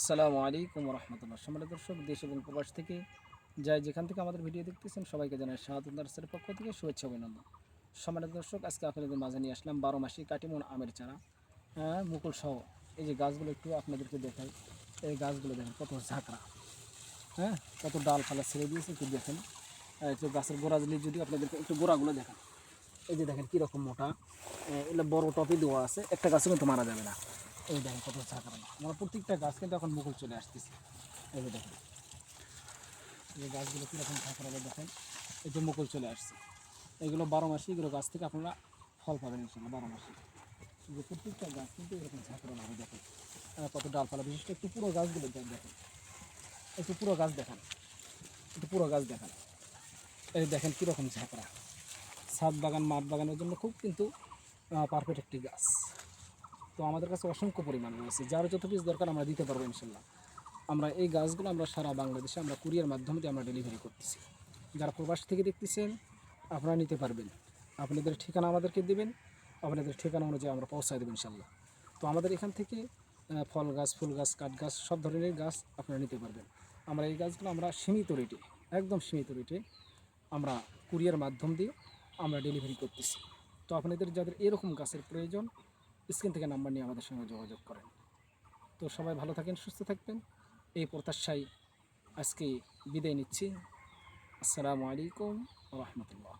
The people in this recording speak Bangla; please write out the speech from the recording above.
আসসালামু আলাইকুম রহমতুল্লাহ সম্মানিত দর্শক, দেশ এবং প্রবাস থেকে যাই যেখান থেকে আমাদের ভিডিও দেখতেছেন, সবাইকে জানাই শাহাদ দার্সের পক্ষ থেকে শুভেচ্ছা অভিনন্দন। সম্মানিত দর্শক, আজকে আপনাদের মাঝে নিয়ে আসলাম বারো মাসি কাটিমন আমের চারা হ্যাঁ মুকুল সহ। এই যে গাছগুলো একটু আপনাদেরকে দেখাই, এই গাছগুলো দেখেন কত ঝাঁকড়া হ্যাঁ কত ডাল ফালা ছেড়ে দিয়েছে, একটু দেখেন। একটু গাছের গোড়া দিলে যদি আপনাদেরকে একটু গোড়াগুলো দেখেন এই যে দেখেন কীরকম মোটা এগুলো বড় টপি দেওয়া আছে, একটা গাছে কিন্তু মারা যাবে না। এই দেখেন কত ঝাঁকড়া আমার প্রত্যেকটা গাছ কিন্তু এখন মুকুল চলে আসতেছে। এই যে দেখেন। এই গাছগুলো কীরকম ঝাঁকড়া দেখেন। এই যে মুকুল চলে আসছে। এগুলো বারো মাসে এগুলো গাছ থেকে আপনারা ফল পাবেন ইনশাল্লাহ বারো মাসে। যে প্রত্যেকটা গাছ কিন্তু এরকম ঝাঁকড়া হবে দেখেন। কত ডালপালা, বিশেষ করে একটু পুরো গাছগুলো দেখ- দেখেন। একটু পুরো গাছ দেখান। একটু পুরো গাছ দেখান। এই দেখেন কীরকম ঝাঁকড়া। ছাদ বাগান, মাঠ বাগানের জন্য খুব কিন্তু পারফেক্ট একটি গাছ। তো আমাদের কাছে অসংখ্য পরিমাণ রয়েছে যার যত পিস দরকার আমরা দিতে পারব ইনশাল্লাহ। আমরা এই গাছগুলো আমরা সারা বাংলাদেশে আমরা কুরিয়ার মাধ্যমে আমরা ডেলিভারি করতেছি। যারা প্রবাস থেকে দেখতেছেন, আপনারা নিতে পারবেন। আপনাদের ঠিকানা আমাদেরকে দেবেন। আপনাদের ঠিকানা অনুযায়ী আমরা পৌঁছায় দেবো ইনশাল্লাহ। তো আমাদের এখান থেকে ফল গাছ, ফুল গাছ, কাঠ গাছ, সব ধরনের গাছ আপনারা নিতে পারবেন। আমরা এই গাছগুলো আমরা সীমিত রেটে একদম সীমিত রেটে আমরা কুরিয়ার মাধ্যম দিয়ে আমরা ডেলিভারি করতেছি। তো আপনাদের যাদের এরকম গাছের প্রয়োজন স্ক্রিন থেকে নাম্বার নিয়ে আমাদের সঙ্গে যোগাযোগ করেন। তো সবাই ভালো থাকেন, সুস্থ থাকবেন। এই প্রত্যাশায় আজকে বিদায় নিচ্ছি। আসসালামু আলাইকুম রহমতুল্লাহ।